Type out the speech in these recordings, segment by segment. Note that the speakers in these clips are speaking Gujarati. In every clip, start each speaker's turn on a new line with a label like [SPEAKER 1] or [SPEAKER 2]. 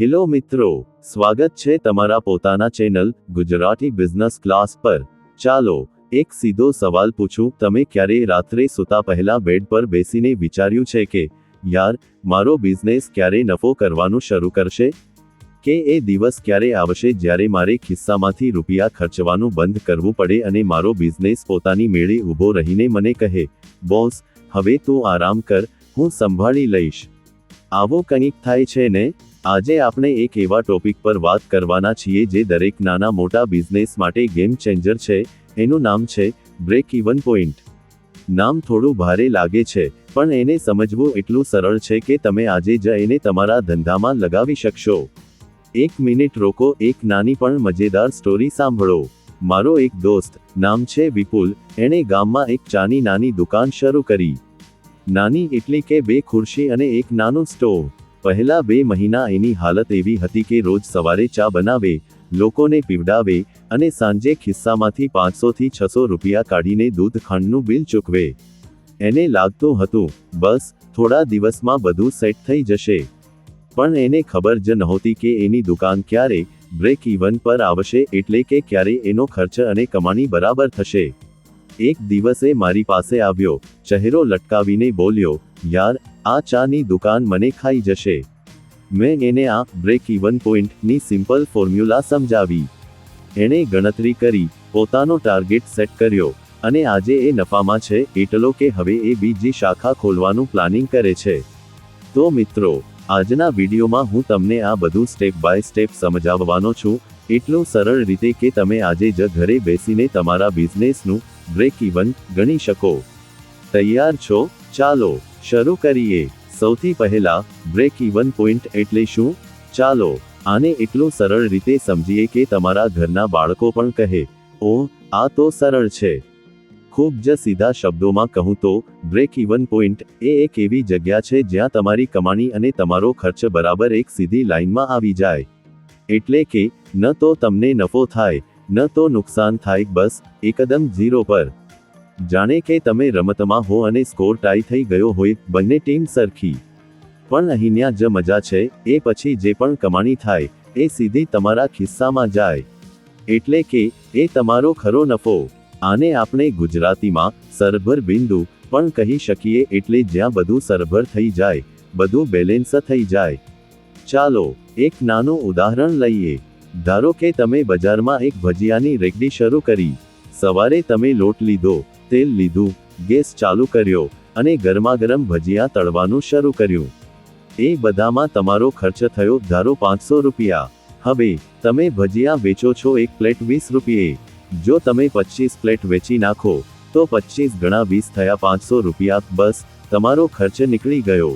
[SPEAKER 1] હેલો મિત્રો, સ્વાગત છે તમારા પોતાના ચેનલ ગુજરાતી બિઝનેસ ક્લાસ પર. ચાલો, એક સીધો સવાલ પૂછું, તમે ક્યારેય રાત્રે સૂતા પહેલા બેડ પર બેસીને વિચાર્યું છે કે, યાર, મારો બિઝનેસ ક્યારે નફો કરવાનું શરૂ કરશે? કે એ દિવસ ક્યારે આવશે જ્યારે મારે ખિસ્સામાંથી રૂપિયા ખર્ચવાનું બંધ કરવું પડે અને મારો બિઝનેસ પોતાની મેળે ઊભો રહીને મને કહે, બોસ, હવે તું આરામ કર, હું સંભાળી લઈશ. આવો કંઈક થાય છે ને? આજે આપણે એક એવા ટોપિક પર વાત કરવાના છીએ જે દરેક નાના મોટા બિઝનેસ માટે ગેમ ચેન્જર છે, એનું નામ છે બ્રેક ઇવન પોઈન્ટ. નામ થોડું ભારે લાગે છે, પણ એને સમજવું એટલું સરળ છે કે તમે આજે જ એને તમારા ધંધામાં લગાવી શકશો. એક મિનિટ રોકો, એક નાની પણ મજેદાર સ્ટોરી સાંભળો. મારો એક દોસ્ત, નામ છે વિપુલ, એણે ગામમાં એક ચાની નાની દુકાન શરૂ કરી. નાની એટલી કે બે ખુરશી અને એક નાનું સ્ટોવ. પહેલા બે મહિના એની હાલત એવી હતી કે રોજ સવારે ચા બનાવે, લોકોને પીવડાવે અને સાંજે ખિસ્સામાંથી પાંચસોથી છસો રૂપિયા કાઢીને દૂધ ખાંડનું બિલ ચૂકવે. એને લાગતું હતું, બસ, થોડા દિવસમાં બધું સેટ થઈ જશે. પણ એને ખબર જ નહોતી કે એની દુકાન ક્યારે બ્રેક ઇવન પર આવશે એટલે કે ક્યારે એનો ખર્ચ અને કમાણી બરાબર થશે. એક દિવસે મારી પાસે આવ્યો, ચહેરો લટકાવીને બોલ્યો, યાર આ ચાની દુકાન મને ખાઈ જશે. મેં એને આ બ્રેક ઇવન પોઈન્ટની સિમ્પલ ફોર્મ્યુલા સમજાવી. એણે ગણતરી કરી, પોતાનો ટાર્ગેટ સેટ કર્યો, અને આજે એ નફામાં છે એટલો કે હવે એ બીજી શાખા ખોલવાનું પ્લાનિંગ કરે છે. તો મિત્રો, આજના વિડીયોમાં હું તમને આ બધું સ્ટેપ બાય સ્ટેપ સમજાવવાનો છું, એટલું સરળ રીતે કે તમે આજે જ ઘરે બેસીને તમારા બિઝનેસનું બ્રેક ઇવન ગણી શકો. તૈયાર છો? ચાલો. શરૂ કરીએ. સૌથી પહેલા બ્રેક ઇવન પોઈન્ટ એટલે શું? ચાલો, આને એટલું સરળ રીતે સમજીએ કે તમારા ઘરના બાળકો પણ કહે ઓ આ તો સરળ છે. ખૂબ જ સીધા શબ્દોમાં કહું તો બ્રેક ઇવન પોઈન્ટ એ એક એવી જગ્યા છે જ્યાં તમારી કમાણી અને તમારો ખર્ચ બરાબર એક સીધી લાઇનમાં આવી જાય. એટલે કે, ન તો તમને નફો થાય, ન તો નુકસાન થાય, બસ, એકદમ ઝીરો પર. જાણે કે તમે રમતમાં હો અને સ્કોર ટાઈ થઈ ગયો હોય, બંને ટીમ સરખી. પણ અહીંયા જ મજા છે, એ પછી જે પણ કમાણી થાય, એ સીધી તમારા ખિસ્સામાં જાય. એટલે કે, એ તમારો ખરો નફો. આને આપણે ગુજરાતીમાં સરભર બિંદુ પણ કહી શકીએ, એટલે જ્યાં બધું સરભર થઈ જાય, બધું બેલેન્સ થઈ જાય. ચાલો, એક નાનું ઉદાહરણ લઈએ. ધારો કે તમે બજારમાં એક ભજીયાની રેકડી શરૂ કરી. સવારે તમે લોટ લીધો. તેલ લીધું, ગેસ ચાલુ કર્યો અને ગરમાગરમ ભજીયા તળવાનું શરૂ કર્યું. એ બધામાં તમારો ખર્ચ થયો, ધારો પાંચસો રૂપિયા. હવે, તમે ભજીયા વેચો છો એક પ્લેટ વીસ રૂપિયે. જો તમે પચીસ પ્લેટ વેચી નાખો, તો પચીસ ગણા વીસ થયા પાંચસો રૂપિયા. બસ, તમારો ખર્ચ નીકળી ગયો.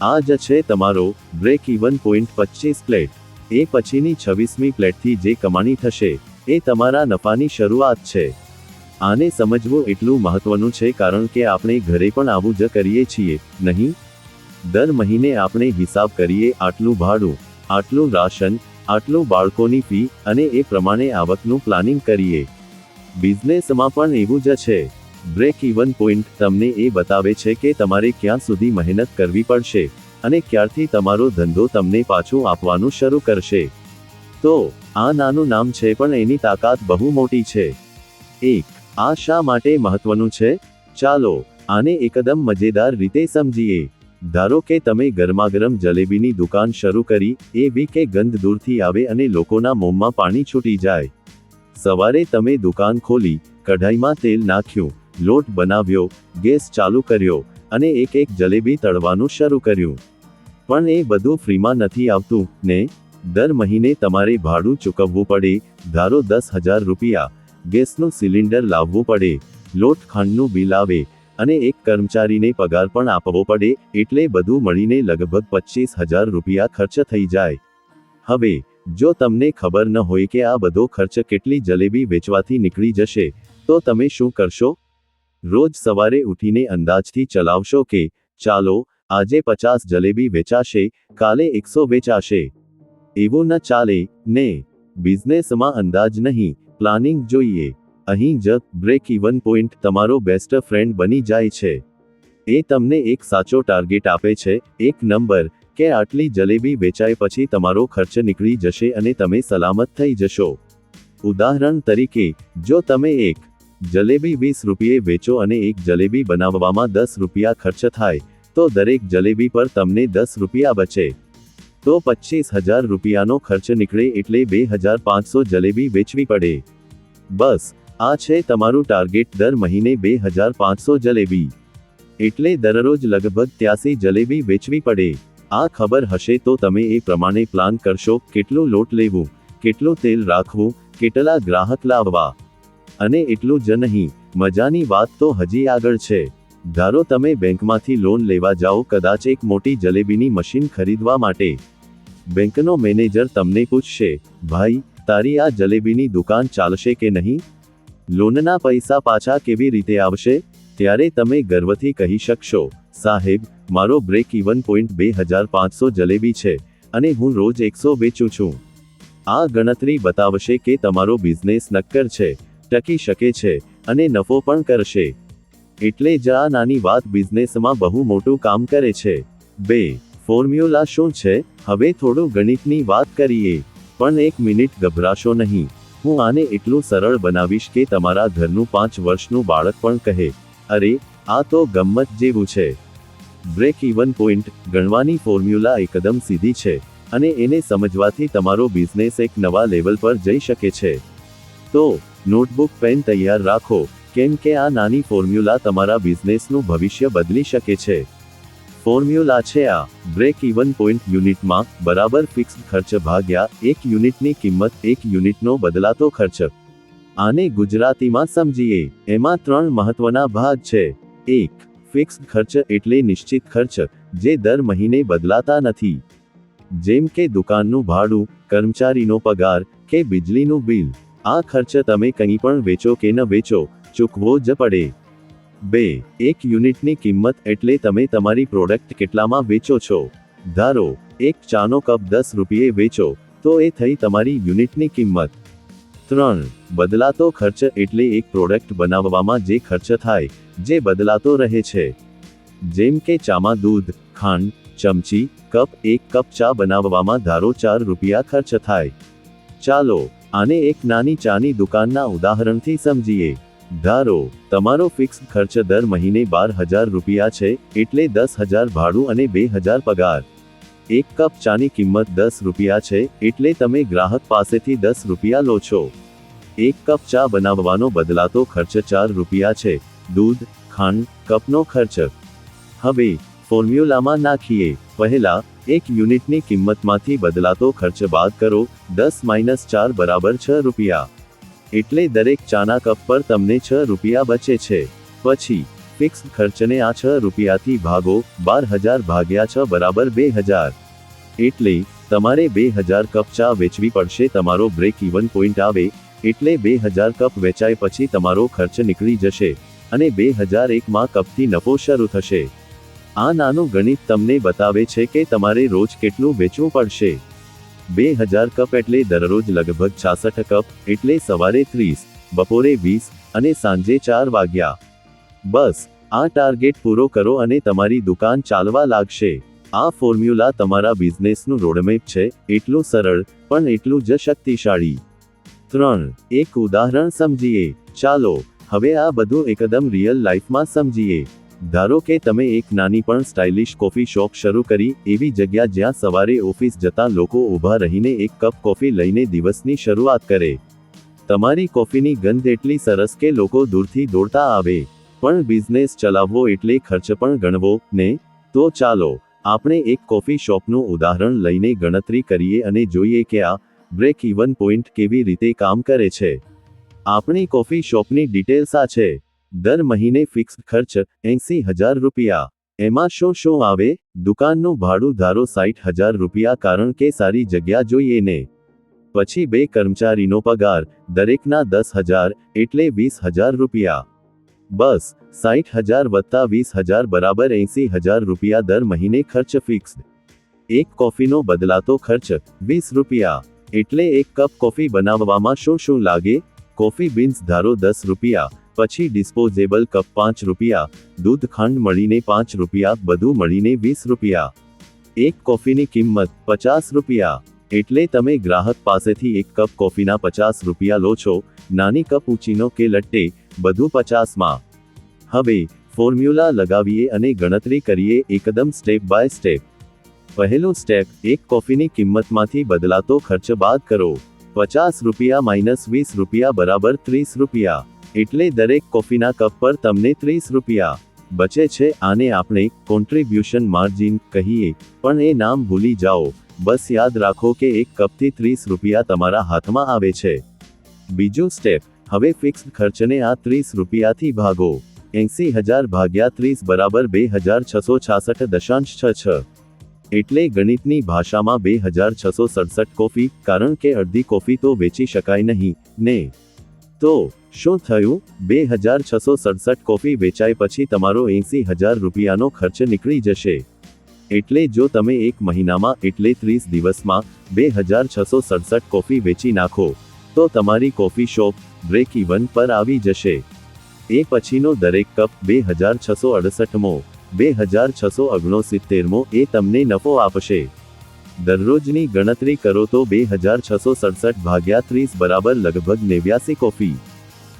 [SPEAKER 1] આ જ છે તમારો બ્રેક ઇવન પોઈન્ટ પચીસ પ્લેટ. એ પછીની છવ્વીસમી પ્લેટથી જે કમાણી થશે, એ તમારા નફાની શરૂઆત છે. આને સમજવું એટલું મહત્વનું છે કારણ કે આપણે ઘરે પણ આવું જ કરીએ છીએ, નહીં? દર મહિને આપણે હિસાબ કરીએ આટલું ભાડું, આટલું રાશન, આટલું બાળકોની ફી અને એ પ્રમાણે આવકનું પ્લાનિંગ કરીએ. બિઝનેસમાં પણ એવું જ છે. બ્રેક ઇવન પોઈન્ટ તમને એ બતાવે છે કે તમારે ક્યાં સુધી મહેનત કરવી પડશે અને ક્યારથી તમારો ધંધો તમને પાછું આપવાનું શરૂ કરશે. તો, આ નાનું નામ છે પણ એની તાકાત બહુ મોટી છે. એક આ શા માટે મહત્વનું છે? ચાલો, આને એકદમ મજેદાર રીતે સમજીએ. ધારો કે તમે ગરમાગરમ જલેબીની દુકાન શરૂ કરી, એ બી કે ગંધ દૂરથી આવે અને લોકોના મોંમાં પાણી છૂટી જાય. સવારે તમે દુકાન ખોલી, કઢાઈમાં તેલ નાખ્યું, લોટ બનાવ્યો, ગેસ ચાલુ કર્યો, અને એક એક જલેબી તળવાનું શરૂ કર્યું. પણ એ બધું ફ્રીમાં નથી આવતું, ને? દર મહિને તમારે ભાડું ચૂકવવું પડે, ધારો દસ હજાર રૂપિયા. ગેસનું સિલિન્ડર લાવવું પડે, લોટ ખાંડનું બિલ આવે અને એક કર્મચારીને પગાર પણ આપવો પડે એટલે બધું મળીને લગભગ પચીસ હજાર રૂપિયા ખર્ચ થઈ જાય. હવે, જો તમને ખબર ન હોય કે આ બધો ખર્ચ કેટલી જલેબી વેચવાથી નીકળી જશે, તો તમે શું કરશો? રોજ સવારે ઉઠીને અંદાજથી ચલાવશો કે, ચાલો, આજે પચાસ જલેબી વેચાશે, કાલે એકસો વેચાશે. એવું ન ચાલે, ને. બિઝનેસમાં અંદાજ નહીં. પ્લાનિંગ જોઈએ. અહીં જ બ્રેક ઇવન પોઈન્ટ તમારો બેસ્ટ ફ્રેન્ડ બની જાય છે. એ તમને એક સાચો ટાર્ગેટ આપે છે. એક નંબર, કે આટલી જલેબી વેચાય પછી તમારો ખર્ચ નીકળી જશે અને તમે સલામત થઈ જશો. ઉદાહરણ તરીકે, જો તમે એક જલેબી વીસ રૂપિયે વેચો અને એક જલેબી બનાવવામાં દસ રૂપિયા ખર્ચ થાય, તો દરેક જલેબી પર તમને દસ રૂપિયા બચે. તો પચીસ હજાર રૂપિયાનો ખર્ચ નીકળે એટલે બે હજાર પાંચસો જલેબી વેચવી પડે. બસ, આ છે તમારું ટાર્ગેટ દર મહિને બે હજાર પાંચસો જલેબી. એટલે દરરોજ લગભગ ત્યાસી જલેબી વેચવી પડે. આ ખબર હશે તો તમે એ પ્રમાણે પ્લાન કરશો કેટલું લોટ લેવું, કેટલું તેલ રાખવું, કેટલા ગ્રાહક લાવવા. અને એટલું જ નહીં, મજાની વાત તો હજી આગળ છે. ધારો તમે બેંકમાંથી લોન લેવા જાઓ કદાચ એક મોટી જલેબીની મશીન ખરીદવા માટે. બેંકનો મેનેજર તમને પૂછશે, ભાઈ તારી આ જલેબીની દુકાન ચાલશે કે નહીં? લોનના પૈસા પાછા કેવી રીતે આવશે? ત્યારે તમે ગર્વથી કહી શકશો, સાહેબ, મારો બ્રેક ઇવન પોઈન્ટ બે હજાર પાંચસો જલેબી છે અને હું રોજ એકસો વેચું છું. આ ગણતરી બતાવશે કે તમારો બિઝનેસ નક્કર છે, ટકી શકે છે અને નફો પણ કરશે. એટલે જ આ નાની વાત બિઝનેસમાં બહુ મોટું કામ કરે છે. બે ફોર્મ્યુલા શું છે? હવે થોડું ગણિતની વાત કરીએ. પણ એક મિનિટ ગભરાશો નહીં. હું આને એટલું સરળ બનાવીશ કે તમારા ઘરનું પાંચ વર્ષનું બાળક પણ કહે, અરે, આ તો ગમ્મત જેવું છે. બ્રેક ઇવન પોઈન્ટ ગણવાની ફોર્મ્યુલા એકદમ સીધી છે, અને એને સમજવાથી તમારો બિઝનેસ એક નવા લેવલ પર જઈ શકે છે. તો નોટબુક પેન તૈયાર રાખો, કેમ કે આ નાની ફોર્મ્યુલા તમારા બિઝનેસનું ભવિષ્ય બદલી શકે છે. ફોર્મ્યુલા છે આ. બ્રેક ઇવન પોઈન્ટ યુનિટમાં બરાબર ફિક્સ ખર્ચ ભાગ્યા એક યુનિટની કિંમત, એક યુનિટનો બદલાતો ખર્ચ. આને ગુજરાતીમાં સમજીએ. એમાં ત્રણ મહત્વના ભાગ છે. એક, ફિક્સ ખર્ચ એટલે નિશ્ચિત ખર્ચ, જે દર મહિને બદલાતા નથી. જેમ કે દુકાનનું ભાડું, કર્મચારીનો પગાર કે વીજળીનું બિલ. આ ખર્ચ તમે કંઈ પણ વેચો કે ન વેચો, ચૂકવો જ પડે. બે, એક યુનિટની કિંમત એટલે તમે તમારી પ્રોડક્ટ કેટલામાં વેચો છો. ધારો, એક ચાનો કપ દસ રૂપિયે વેચો, તો એ થઈ તમારી યુનિટની કિંમત. ત્રણ, બદલાતો ખર્ચ એટલે એક પ્રોડક્ટ બનાવવામાં જે ખર્ચ થાય, જે બદલાતો રહે છે. જેમ કે ચામાં દૂધ, ખાંડ, ચમચી, કપ, એક કપ ચા બનાવવામાં ધારો ચાર રૂપિયા ખર્ચ થાય. ચાલો, આને એક નાની ચાની દુકાનના ઉદાહરણથી સમજીએ. ધારો, તમારો ફિક્સ ખર્ચ દર મહિને બાર હજાર રૂપિયા છે, એટલે દસ હજાર ભાડું અને બે હજાર પગાર. એક કપ ચાની કિંમત દસ રૂપિયા છે, એટલે તમે ગ્રાહક પાસેથી દસ રૂપિયા લો છો. એક કપ ચા બનાવવાનો બદલાતો ખર્ચ ચાર રૂપિયા છે, દૂધ, ખાંડ, કપનો ખર્ચ. હવે, ફોર્મ્યુલામાં નાખીએ, પહેલા, એક યુનિટની કિંમતમાંથી બદલાતો ખર્ચ બાદ કરો, દસ માઇનસ ચાર બરાબર છ રૂપિયા. એટલે દરેક ચાના કપ પર તમને છ રૂપિયા બચે છે. પછી, ફિક્સ ખર્ચને આ છ રૂપિયાથી ભાગો, બાર હજાર ભાગ્યા છ બરાબર બે હજાર. એટલે, તમારે બે હજાર કપ ચા વેચવી પડશે, તમારો બ્રેક ઇવન પોઈન્ટ આવે, એટલે બે હજાર કપ વેચાય પછી તમારો ખર્ચ નીકળી જશે, અને બે હજાર એકમાં કપથી નફો શરૂ થશે. આ નાનું ગણિત તમને બતાવે છે કે તમારે રોજ કેટલું વેચવું પડશે. બે હજાર કપ એટલે દરરોજ લગભગ છાસઠ કપ, એટલે સવારે ત્રીસ, બપોરે વીસ અને સાંજે ચાર વાગ્યા. બસ, આ ટાર્ગેટ પૂરો કરો અને તમારી દુકાન ચાલવા લાગશે. આ ફોર્મ્યુલા તમારા બિઝનેસનું રોડમેપ છે, એટલું સરળ, પણ એટલું જ શક્તિશાળી. ત્રણ, એક ઉદાહરણ સમજીએ. ચાલો, હવે આ બધું એકદમ રિયલ લાઈફમાં સમજીએ. ધારો કે તમે એક નાની પણ સ્ટાઇલિશ કોફી શોપ શરૂ કરી, એવી જગ્યા જ્યાં સવારે ઓફિસ જતા લોકો ઊભા રહીને એક કપ કોફી લઈને દિવસની શરૂઆત કરે. તમારી કોફીની ગંધ એટલી સરસ કે લોકો દૂરથી દોડતા આવે. પણ બિઝનેસ ચલાવવો એટલે ખર્ચ પણ ગણવો, ને? તો ચાલો, આપણે એક કોફી શોપનું ઉદાહરણ લઈને ગણતરી કરીએ અને જોઈએ કે આ બ્રેક ઇવન પોઈન્ટ કેવી રીતે કામ કરે છે. આપણી કોફી શોપની ડિટેલ્સ આ છે. દર મહિને ફિક્સ ખર્ચ એંસી હજાર રૂપિયા. એમાં શું શું આવે? દુકાનનું ભાડું ધારો સાઠ હજાર રૂપિયા કારણ કે સારી જગ્યા જોઈએ ને. પછી બે કર્મચારીનો પગાર, દરેકના દસ હજાર એટલે વીસ હજાર રૂપિયા. બસ સાઠ હજાર વત્તા વીસ હજાર બરાબર એંસી હજાર રૂપિયા દર મહિને ખર્ચ ફિક્સ્ડ. એક કોફીનો બદલાતો ખર્ચ, વીસ રૂપિયા. એટલે એક કપ કોફી બનાવવામાં શું શું લાગે? કોફી બીન્સ ધારો દસ રૂપિયા. પછી ડિસ્પોઝેબલ કપ પાંચ રૂપિયા, દૂધ ખાંડ મળીને પાંચ રૂપિયા, બધું મળીને વીસ રૂપિયા. એક કોફીની કિંમત પચાસ રૂપિયા. એટલે તમે ગ્રાહક પાસેથી એક કપ કોફીના પચાસ રૂપિયા લો છો, નાની કપ ઉચીનો કે લટ્ટે, બધું પચાસમાં. હવે, ફોર્મ્યુલા લગાવીએ અને ગણતરી કરીએ એકદમ સ્ટેપ બાય સ્ટેપ. પહેલું સ્ટેપ, એક કોફીની કિંમતમાંથી બદલાતો ખર્ચ બાદ કરો. પચાસ રૂપિયા માઇનસ વીસ રૂપિયા બરાબર ત્રીસ રૂપિયા. એટલે દરેક કોફીના કપ પર તમને ત્રીસ રૂપિયા. બચે છે આને આપણે કોન્ટ્રીબ્યુશન માર્જિન કહીએ, પણ એ નામ ભૂલી જાઓ. બસ યાદ રાખો કે એક કપથી ત્રીસ રૂપિયા તમારા હાથમાં આવે છે. બીજું સ્ટેપ હવે ફિક્સ્ડ ખર્ચને આ ત્રીસ રૂપિયાથી ભાગો. એંસી હજાર ભાગ્યા ત્રીસ બરાબર બે હજાર છસો છાસઠ દશાંશ છ છ. એટલે ગણિતની ભાષામાં બે હજાર છસો સડસઠ કોફી, કારણ કે અડધી કોફી તો વેચી શકાય નહીં, ને? તો શું થયું? બે હજાર છસો સડસઠ કોફી વેચાય પછી તમારો એંસી હજાર રૂપિયાનો ખર્ચ નીકળી જશે. એટલે જો તમે એક મહિનામાં એટલે ત્રીસ દિવસમાં બે હજાર છસો સડસઠ કોફી વેચી નાખો, તો તમારી કોફી શોપ બ્રેક ઇવન પર આવી જશે. એ પછીનો દરેક કપ બે હજાર છસો અડસઠમો, બે હજાર છસો ઓગણસિત્તેરમો એ તમને નફો આપશે. દરરોજની ગણતરી કરો તો બે હજાર છસો સડસઠ ભાગ્યા ત્રીસ બરાબર લગભગ નેવ્યાસી કોફી.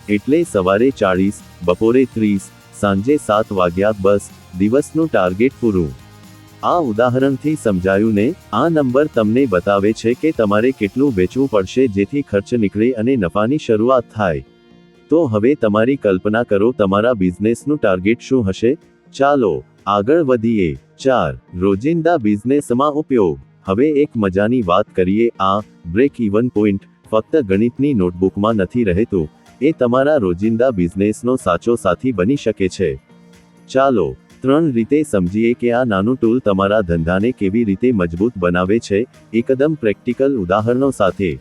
[SPEAKER 1] એટલે સવારે ચાળીસ, બપોરે ત્રીસ, સાંજે સાત વાગ્યા બસ, દિવસનું ટાર્ગેટ પૂરું. આ ઉદાહરણથી સમજાયું ને આ નંબર તમને બતાવે છે કે તમારે કેટલું વેચવું પડશે જેથી ખર્ચ નીકળે અને નફાની શરૂઆત થાય. તો હવે તમારી કલ્પના કરો તમારા બિઝનેસનું ટાર્ગેટ શું હશે? ચાલો, આગળ વધીએ. ચાર, રોજિંદા બિઝનેસમાં ઉપયોગ. હવે એક મજાની વાત કરીએ. આ બ્રેક ઇવન પોઈન્ટ ફક્ત ગણિતની નોટબુકમાં નથી રહેતું. એ તમારા રોજિંદા બિઝનેસનો સાચો સાથી બની શકે છે. ચાલો, ત્રણ રીતે સમજીએ કે આ નાનું ટૂલ તમારા ધંધાને કેવી રીતે મજબૂત બનાવે છે. એકદમ પ્રેક્ટિકલ ઉદાહરણો સાથે.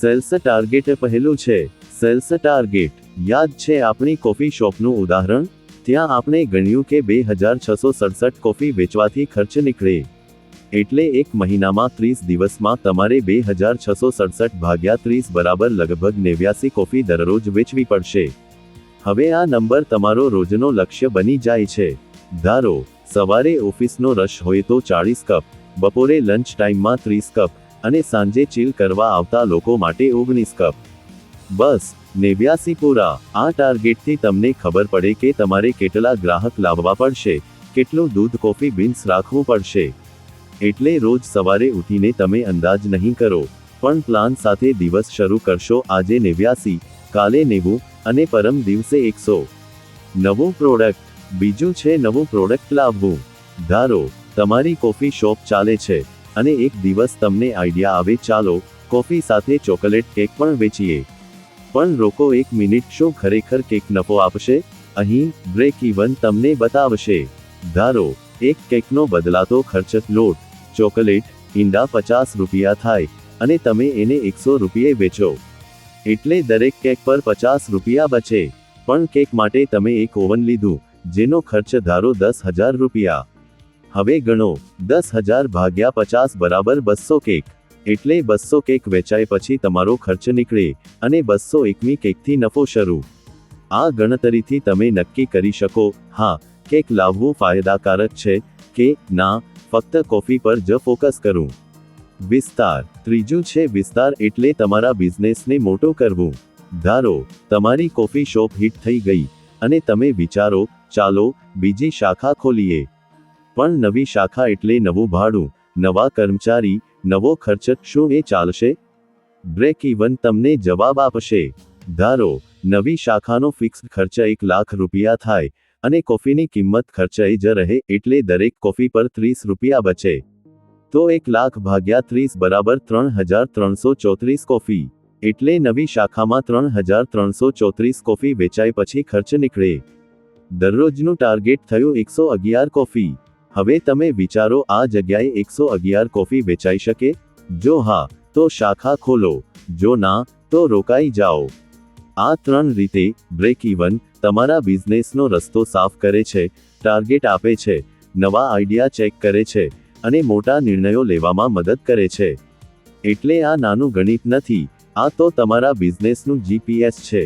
[SPEAKER 1] સેલ્સ ટાર્ગેટ પહેલું છે. Sales target. યાદ છે આપણી કોફી શોપનું ઉદાહરણ? ત્યાં આપણે ગણ્યું કે બે હજાર છસો સડસઠ કોફી વેચવાથી ખર્ચ નીકળે. એટલે એક મહિનામાં ત્રીસ દિવસમાં તમારે બે હજાર છસો સડસઠ ભાગ્યા ત્રીસ બરાબર લગભગ નેવ્યાસી કોફી દરરોજ વેચવી પડશે. હવે આ નંબર તમારો રોજનો લક્ષ્ય બની જાય છે. ધારો, સવારે ઓફિસનો રશ હોય તો ચાળીસ કપ, બપોરે લંચ ટાઈમમાં ત્રીસ કપ અને સાંજે ચીલ કરવા આવતા લોકો માટે ઓગણીસ કપ. બસ, નેવ્યાસી પૂરા, આ ટાર્ગેટથી તમને ખબર પડે કે તમારે કેટલા ગ્રાહક લાવવા પડશે, કેટલું દૂધ કોફી બીન્સ રાખવું પડશે. એટલે રોજ સવારે ઉઠીને તમે અંદાજ નહીં કરો. પણ પ્લાન સાથે દિવસ શરૂ કરશો. આજે નેવ્યાસી, કાલે નેવું અને પરમ દિવસે એકસો. નવું પ્રોડક્ટ બીજું છે નવું પ્રોડક્ટ લાવવું. ધારો, તમારી કોફી શોપ ચાલે છે અને એક દિવસ તમને આઈડિયા આવે, ચાલો કોફી સાથે ચોકલેટ કેક પણ વેચીએ. પણ રોકો એક મિનિટ, શું ખરેખર કેક નફો આપશે? અહીં બ્રેક ઇવન તમને બતાવશે. ધારો, એક કેકનો બદલાતો ખર્ચ, લોટ. ચોકલેટ, ઈંડા પચાસ રૂપિયા થાય, અને તમે એને એકસો રૂપિયે વેચો. એટલે દરેક કેક પર પચાસ રૂપિયા બચે. પણ કેક માટે તમે એક ઓવન લીધું, જેનો ખર્ચ ધારો દસ હજાર રૂપિયા. હવે ગણો, દસ હજાર ભાગ્યા પચાસ બરાબર બસો કેક. એટલે બસો કેક વેચાય પછી તમારો ખર્ચ નીકળે, અને બસો એકમી કેકથી નફો શરૂ. આ ગણતરીથી તમે નક્કી કરી શકો, હા, કેક લાવવું ફાયદાકારક છે, કે ના ફક્ત કોફી પર જ ફોકસ કરું. વિસ્તાર. ત્રીજું છે વિસ્તાર એટલે તમારા બિઝનેસને મોટો કરવું. ધારો, તમારી કોફી શોપ હિટ થઈ ગઈ, અને તમે વિચારો, ચાલો, બીજી શાખા ખોલીએ. પણ નવી શાખા એટલે નવું ભાડું, નવા કર્મચારી, નવો ખર્ચ, શું એ ચાલશે? બ્રેક ઇવન તમને જવાબ આપશે. ધારો, નવી શાખાનો ફિક્સ ખર્ચ એક લાખ રૂપિયા થાય અને કોફીની કિંમત ખર્ચાઈ જ રહે એટલે દરેક કોફી પર ત્રીસ રૂપિયા બચે. તો એક લાખ ભાગ્યા ત્રીસ બરાબર ત્રણ હજાર ત્રણસો ચોત્રીસ કોફી. એટલે નવી શાખામાં ત્રણ હજાર ત્રણસો ચોત્રીસ કોફી વેચાય પછી ખર્ચ નીકળે. દરરોજનું ટાર્ગેટ થયું એકસો અગિયાર કોફી. હવે તમે વિચારો આ જગ્યાએ એકસો અગિયાર કોફી વેચાઈ શકે? જો હા, તો શાખા ખોલો. જો ના, તો રોકાઈ જાઓ. આ ત્રણ રીતે બ્રેક ઇવન તમારા બિઝનેસનો રસ્તો સાફ કરે છે ટાર્ગેટ આપે છે, નવા આઈડિયા ચેક કરે છે, અને મોટા નિર્ણયો લેવામાં મદદ કરે છે. એટલે આ નાનું ગણિત નથી, આ તો તમારા બિઝનેસનું જીપીએસ છે.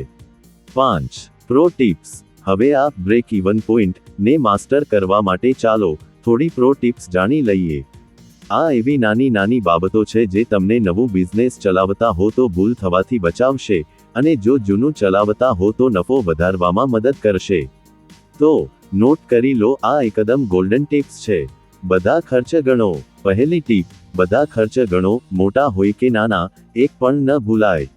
[SPEAKER 1] પાંચ પ્રો ટિપ્સ હવે આ બ્રેક ઇવન પોઈન્ટ ને માસ્ટર કરવા માટે ચાલો, થોડી પ્રો ટિપ્સ જાણી લઈએ. આ એવી નાની નાની બાબતો છે જે તમને નવું બિઝનેસ ચલાવતા હો તો ભૂલ થવાથી બચાવશે અને જો જૂનું ચલાવતા હો તો નફો વધારવામાં મદદ કરશે. તો, નોટ કરી લો, આ એકદમ ગોલ્ડન ટિપ્સ છે. બધા ખર્ચ ગણો. પહેલી ટીપ બધા ખર્ચ ગણો. મોટા હોય કે નાના, એક પણ ન ભૂલાય.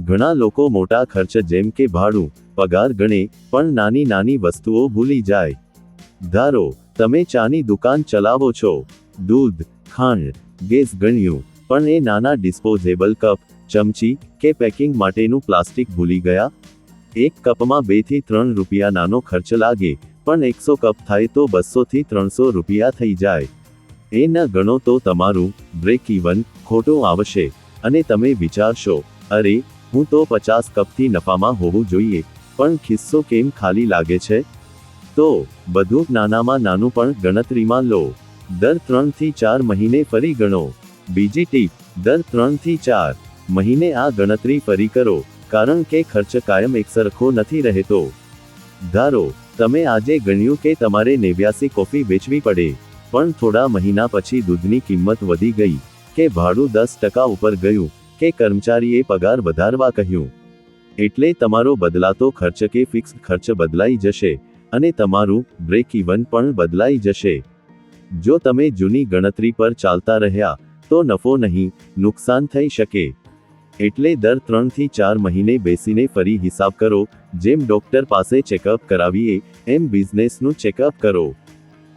[SPEAKER 1] ઘણા લોકો મોટા ખર્ચ જેમ કે ભાડું, પગાર ગણે, પણ નાની નાની વસ્તુઓ ભૂલી જાય. ધારો, તમે ચાની દુકાન ચલાવો છો. દૂધ, ખાંડ, ગેસ ગણ્યું, પણ એ નાના ડિસ્પોઝેબલ કપ ચમચી કે પેકિંગ માટેનું પ્લાસ્ટિક ભૂલી ગયા? એક કપમાં બેથી ત્રણ રૂપિયા નાનો ખર્ચ લાગે, પણ એકસો કપ થાય તો બસો થી ત્રણસો રૂપિયા થઈ જાય. એ ન ગણો તો તમારું બ્રેક ઇવન ખોટું આવશે, અને તમે વિચારશો, અરે, હું તો પચાસ કપથી નફામાં હોવું જોઈએ, પણ ખિસ્સો કેમ ખાલી લાગે છે? તો, બધું નાનામાં નાનું પણ ગણતરીમાં લો. દર ત્રણથી ચાર મહિને ફરી ગણો. બીજી ટીપ, દર ત્રણથી ચાર. મહિને આ ગણતરી ફરી કરો, કારણ કે ખર્ચ કાયમ એકસરખો નથી રહેતો. ધારો, તમે આજે ગણ્યું કે તમારે નેવ્યાસી કોફી વેચવી પડે, પણ થોડા મહિના પછી દૂધની કિંમત વધી ગઈ, કે ભાડું દસ ટકા ઉપર ગયું, કે કર્મચારીએ પગાર વધારવા કહ્યું. એટલે તમારો બદલાતો ખર્ચ કે ફિક્સ ખર્ચ બદલાઈ જશે, અને તમારું બ્રેક ઇવન પણ બદલાઈ જશે. જો તમે જૂની ગણતરી પર ચાલતા રહ્યા, તો નફો નહીં, નુકસાન થઈ શકે. એટલે દર ત્રણથી ચાર મહિને બેસીને ફરી હિસાબ કરો, જેમ ડોક્ટર પાસે ચેકઅપ કરાવીએ, એમ બિઝનેસનું ચેકઅપ કરો.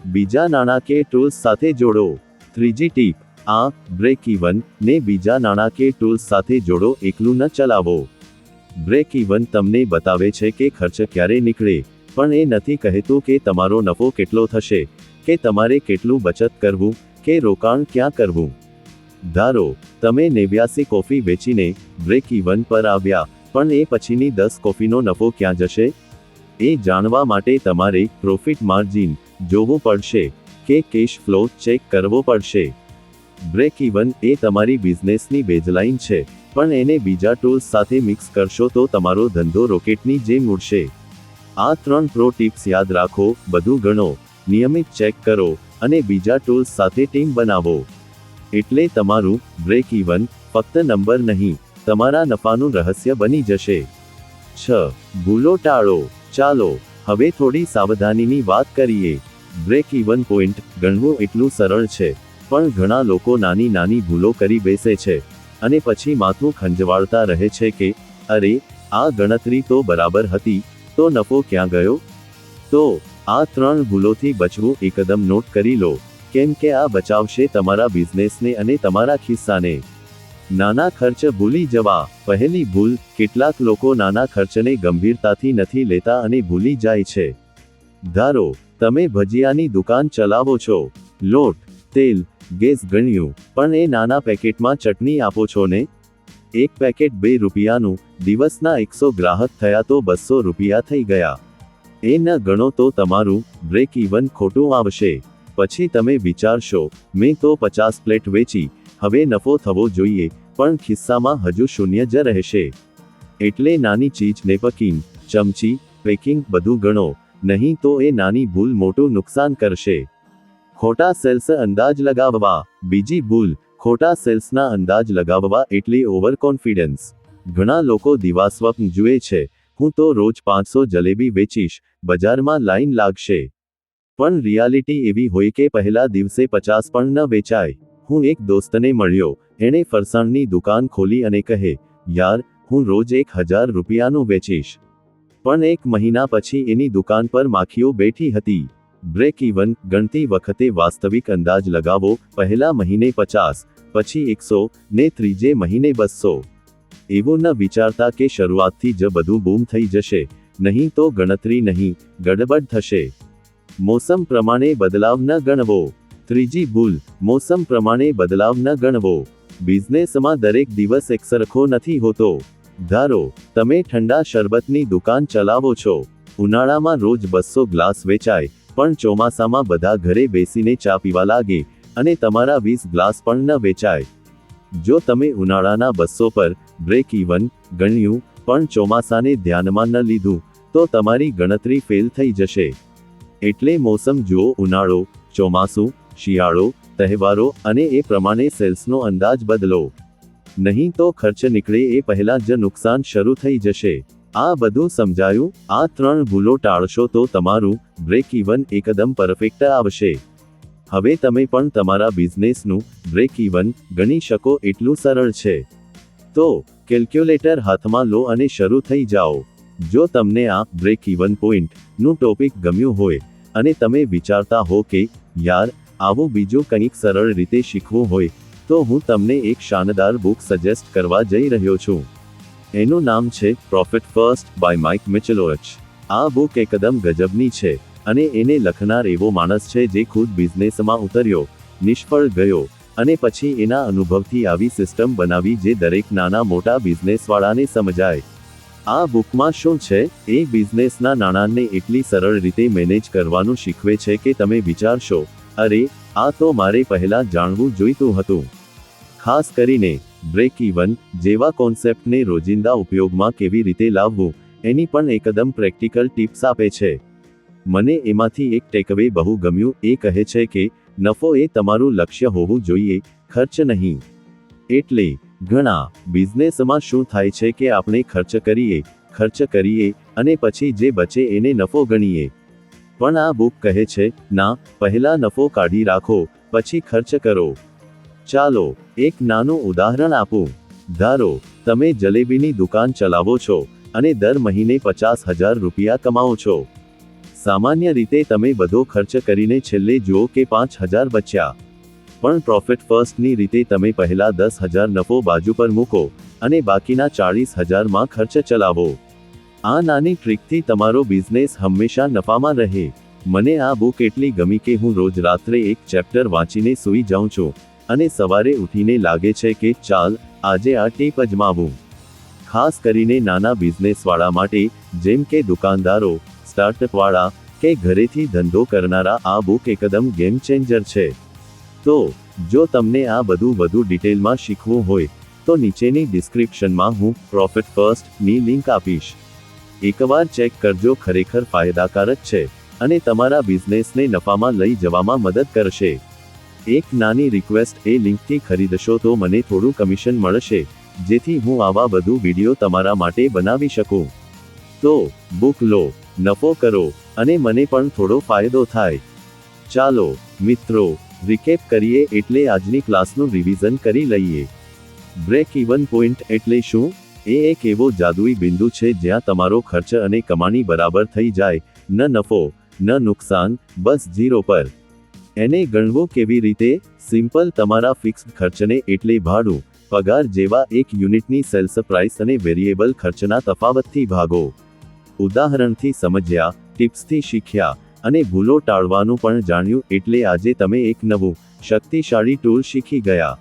[SPEAKER 1] બીજા નાણાકીય ટૂલ્સ સાથે જોડો. ત્રીજી ટીપ, આ, બ્રેક ઇવન, ને બીજા નાણાકીય ટૂલ્સ સાથે જોડો, એકલું ન ચલાવો. બ્રેક ઇવન તમને બતાવે છે કે ખર્ચ ક્યારે નીકળે, પણ એ નથી કહેતું કે તમારો નફો કેટલો થશે, કે તમારે કેટલું બચત કરવું, કે રોકાણ ક્યાં કરવું. ધારો, તમે નેવ્યાસી કોફી વેચીને બ્રેક ઇવન પર આવ્યા, પણ એ પછીની દસ કોફીનો નફો ક્યાં જશે? એ જાણવા માટે તમારે પ્રોફિટ માર્જિન જોવું પડશે કે કેશ ફ્લો ચેક કરવો પડશે. બ્રેક ઇવન એ તમારી બિઝનેસની બેઝલાઇન છે, પણ એને બીજા ટૂલ્સ સાથે મિક્સ કરશો તો તમારો ધંધો રોકેટની જેમ ઉડશે. આ ત્રણ પ્રો ટિપ્સ યાદ રાખો, બધું ગણો, નિયમિત ચેક કરો અને બીજા ટૂલ્સ સાથે ટીમ બનાવો. એટલે તમારું બ્રેક ઇવન ફક્ત નંબર નહીં, તમારા નફાનું રહસ્ય બની જશે. છ, ભૂલો ટાળો. ચાલો, હવે થોડી સાવધાનીની વાત કરીએ. બ્રેક ઇવન પોઈન્ટ ગણવું એટલું સરળ છે, પણ ઘણા લોકો નાની નાની ભૂલો કરી બેસે છે, અને પછી માથું ખંજવાળતા રહે છે કે, અરે, આ ગણતરી તો બરાબર હતી, તો નફો ક્યાં ગયો? તો, આ ત્રણ ભૂલોથી બચવું એકદમ નોટ કરી લો. કેમ કે આ બચાવશે તમારા બિઝનેસને અને તમારા ખિસ્સાને. નાના ખર્ચ ભૂલી જવા. પહેલી ભૂલ, કેટલાક લોકો નાના ખર્ચને ગંભીરતાથી નથી લેતા અને ભૂલી જાય છે. ધારો, તમે ભજીયાની દુકાન ચલાવો છો. લોટ, તેલ, ગેસ ગણ્યું પણ એ નાના પેકેટમાં ચટણી આપો છો ને? એક પેકેટ બે રૂપિયાનું, દિવસના એકસો ગ્રાહક થયા તો બસો રૂપિયા થઈ ગયા. એ ન ગણો તો તમારું બ્રેક ઇવન ખોટું આવશે. પછી તમે વિચારશો, મેં તો પચાસ પ્લેટ વેચી, હવે નફો થવો જોઈએ, પણ ખિસ્સામાં હજુ શૂન્ય જ રહેશે. એટલે નાની ચીજ નેપકિન ચમચી, પેકિંગ બધું ગણો, નહીં તો એ નાની ભૂલ મોટું નુકસાન કરશે. ખોટા સેલ્સ અંદાજ લગાવવા, બીજી ભૂલ, ખોટા સેલ્સના અંદાજ લગાવવા એટલે ઓવર કોન્ફિડન્સ ઘણા લોકો દિવાસ્વપ્ન જુએ છે, હું તો રોજ પાંચસો જલેબી વેચીશ, બજારમાં લાઈન લાગશે. પણ રિયાલિટી એવી હોય કે પહેલા દિવસે પચાસ પણ ન વેચાય. હું એક દોસ્તને મળ્યો. એણે ફરસાણની દુકાન ખોલી અને કહે, યાર, હું રોજ એક હજાર રૂપિયાનું વેચીશ. પણ એક મહિના પછી એની દુકાન પર માખીઓ બેઠી હતી. બ્રેક ઇવન ગણતી વખતે વાસ્તવિક અંદાજ લગાવો. પહેલા મહિને પચાસ, પછી એકસો, ને ત્રીજે મહિને બસો. એવું ન વિચારતા કે શરૂઆતથી જ બધું બૂમ થઈ જશે. નહીં તો ગણતરી નહીં, ગડબડ થશે. મોસમ પ્રમાણે બદલાવ ન ગણવો. ત્રીજી ભૂલ, મોસમ પ્રમાણે બદલાવ ન ગણવો. બિઝનેસમાં દરેક દિવસ એકસરખો નથી હોતો. ધારો, તમે ઠંડા શરબતની દુકાન ચલાવો છો. ઉનાળામાં રોજ બસો ગ્લાસ વેચાય, પણ ચોમાસામાં બધા ઘરે બેસીને ચા પીવા લાગે અને તમારા વીસ ગ્લાસ પણ ન વેચાય. જો તમે ઉનાળાના બસો પર બ્રેક ઇવન ગણ્યું, પણ ચોમાસાને ધ્યાનમાં ન લીધું, તો તમારી ગણતરી ફેલ થઈ જશે. એટલે મોસમ જુઓ, ઉનાળો, ચોમાસું, શિયાળો, તહેવારો અને એ પ્રમાણે સેલ્સનો અંદાજ બદલો. નહીં તો ખર્ચ નીકળે એ પહેલા જ નુકસાન શરૂ થઈ જશે. આ બધું સમજાયું, આ ત્રણ ભૂલો ટાળશો તો તમારું બ્રેક ઇવન એકદમ પરફેક્ટ આવશે. હવે તમે પણ તમારા બિઝનેસનું બ્રેક ઇવન ગણી શકો એટલું સરળ છે. તો કેલ્ક્યુલેટર હાથમાં લો અને શરૂ થઈ જાઓ. જો તમને આ બ્રેક ઇવન પોઈન્ટનું ટોપિક ગમ્યું હોય અને તમે વિચારતા હો કે યાર, આવું બીજું કંઈક સરળ રીતે શીખવું હોય, તો હું તમને એક શાનદાર બુક સજેસ્ટ કરવા જઈ રહ્યો છું. એનું નામ છે profit first by Mike Michalowicz આ બુક એકદમ ગજબની છે અને એને લખનાર એવો માણસ છે જે ખુદ બિઝનેસમાં ઉતર્યો, નિષ્ફળ ગયો અને પછી એના અનુભવથી આવી સિસ્ટમ બનાવી જે દરેક નાના મોટા બિઝનેસવાળાને સમજાય. આ બુકમાં શું છે? એ બિઝનેસના નાણાંને એટલી સરળ રીતે મેનેજ કરવાનું શીખવે છે કે તમે વિચારશો, અરે, આ તો મારે પહેલા જાણવું જોઈતું હતું. ખાસ કરીને, બ્રેક ઇવન જેવા કોન્સેપ્ટને રોજિંદા ઉપયોગમાં કેવી રીતે લાવવું, એની પણ એકદમ પ્રેક્ટિકલ ટિપ્સ આપે છે. મને એમાંથી એક ટેકવે બહુ ગમ્યું, એ કહે છે કે, નફો એ તમારું લક્ષ્ય હોવું જોઈએ, ખર્ચ નહીં. એટલે ઘણા બિઝનેસમાં શું થાય છે કે આપણે ખર્ચ કરીએ ખર્ચ કરીએ અને પછી જે બચે એને નફો ગણીએ. પણ આ બુક કહે છે, ના, પહેલા નફો કાઢી રાખો, પછી ખર્ચ કરો. ચાલો, એક નાનું ઉદાહરણ આપું. ધારો, તમે જલેબીની દુકાન ચલાવો છો અને દર મહિને પચાસ હજાર રૂપિયા કમાઓ છો. સામાન્ય રીતે તમે બધો ખર્ચ કરીને છેલ્લે જુઓ કે પાંચ હજાર બચ્યા. પણ પ્રોફિટ ફર્સ્ટની રીતે તમે પહેલા દસ હજાર નફો બાજુ પર મૂકો અને બાકીના ચાળીસ હજારમાં ખર્ચ ચલાવો. આ નાની ટ્રીકથી તમારો બિઝનેસ હંમેશા નફામાં રહે. મને આ બુક એટલી ગમી કે હું રોજ રાત્રે એક ચેપ્ટર વાંચીને સૂઈ જાઉં છું અને સવારે ઉઠીને લાગે છે કે ચાલ, આજે આ ટીપ અજમાવું ખાસ કરીને નાના બિઝનેસવાળા માટે, જેમ કે દુકાનદારો સ્ટાર્ટઅપવાળા કે ઘરેથી ધંધો કરનારા આ બુક એકદમ ગેમ ચેન્જર છે. તો, જો તમને આ બધું વધુ ડિટેલમાં શીખવું હોય, તો નીચેની ડિસ્ક્રિપ્શનમાં હું પ્રોફિટ ફર્સ્ટની લિંક આપીશ. એકવાર ચેક કરજો ખરેખર ફાયદાકારક છે અને તમારા બિઝનેસને નફામાં લઈ જવામાં મદદ કરશે. એક નાની રિક્વેસ્ટ, એ લિંકથી ખરીદશો તો મને થોડું કમિશન મળશે, જેથી હું આવા બધું વીડિયો તમારા માટે બનાવી શકું. તો બુક લો, નફો કરો, અને મને પણ થોડો ફાયદો થાય. ચાલો, મિત્રો રિકેપ કરીએ એટલે આજની ક્લાસનું રિવિઝન કરી લઈએ. બ્રેક ઇવન પોઈન્ટ એટલે શું? એ એક એવો જાદુઈ બિંદુ છે જ્યાં તમારો ખર્ચ અને કમાણી બરાબર થઈ જાય. ન નફો, ન નુકસાન, બસ ઝીરો પર. એને ગણવો કેવી રીતે? સિમ્પલ તમારા ફિક્સ્ડ ખર્ચને એટલે ભાડું, પગાર જેવા એક યુનિટની સેલ્સ પ્રાઇસ અને વેરિયેબલ ખર્ચના તફાવતથી ભાગો. ઉદાહરણથી સમજ્યા ટિપ્સથી શીખ્યા અને ભૂલો ટાળવાનું પણ જાણ્યું એટલે આજે તમે એક નવું, શક્તિશાળી ટૂલ શીખી ગયા.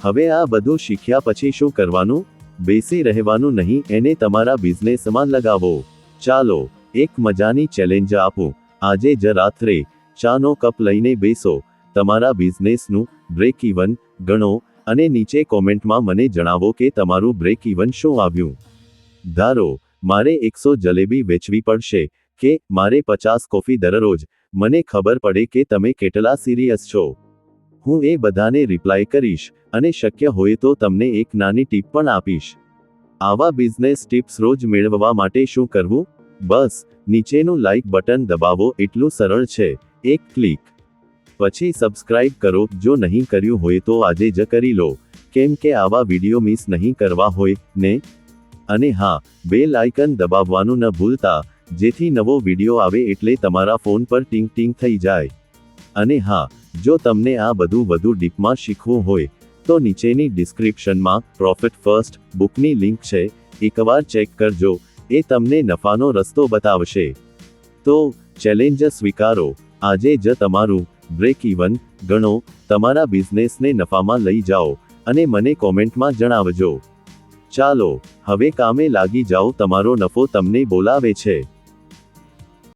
[SPEAKER 1] હવે આ બધું શીખ્યા પછી શું કરવાનું? બેસી રહેવાનું નહીં, એને તમારા બિઝનેસમાં લગાવો. ચાલો, એક મજાની ચેલેન્જ આપું. આજે જ રાત્રે ચાનો કપ લઈને બેસો. તમારા બિઝનેસનું બ્રેક ઇવન ગણો અને નીચે કોમેન્ટમાં મને જણાવો કે તમારું બ્રેક ઇવન શું આવ્યું. ધારો, મારે એકસો જલેબી વેચવી પડશે. કે, મારે પચાસ કોફી દરરોજ. મને ખબર પડે કે તમે કેટલા સિરિયસ છો. હું એ બધાને રિપ્લાય કરીશ, અને શક્ય હોય તો તમને એક નાની ટીપ પણ આપીશ. આવા બિઝનેસ ટિપ્સ રોજ મેળવવા માટે શું કરવું? બસ, નીચેનું લાઇક બટન દબાવો, એટલું સરળ છે. એક ક્લિક પછી સબસ્ક્રાઇબ કરો, જો નહીં કર્યું હોય તો આજે જ કરી લો. કેમ કે આવા વીડિયો મિસ નહીં કરવા હોય, ને? અને હા બેલ આઇકન દબાવવાનું ન ભૂલતા. જેથી નવો વીડિયો આવે એટલે તમારા ફોન પર ટીંગ ટીંગ થઈ જાય. અને હા, જો તમને આ બધું વધુ ડીપમાં શીખવું હોય, તો નીચેની ડિસ્ક્રિપ્શનમાં પ્રોફિટ ફર્સ્ટ બુકની લિંક છે, એકવાર ચેક કરજો, એ તમને નફાનો રસ્તો બતાવશે. તો, ચેલેન્જ સ્વીકારો, આજે જ તમારું બ્રેક ઇવન ગણો, તમારા બિઝનેસને નફામાં લઈ જાઓ, અને મને કોમેન્ટમાં જણાવજો. ચાલો, હવે કામે લાગી જાઓ, તમારો નફો તમને બોલાવે છે.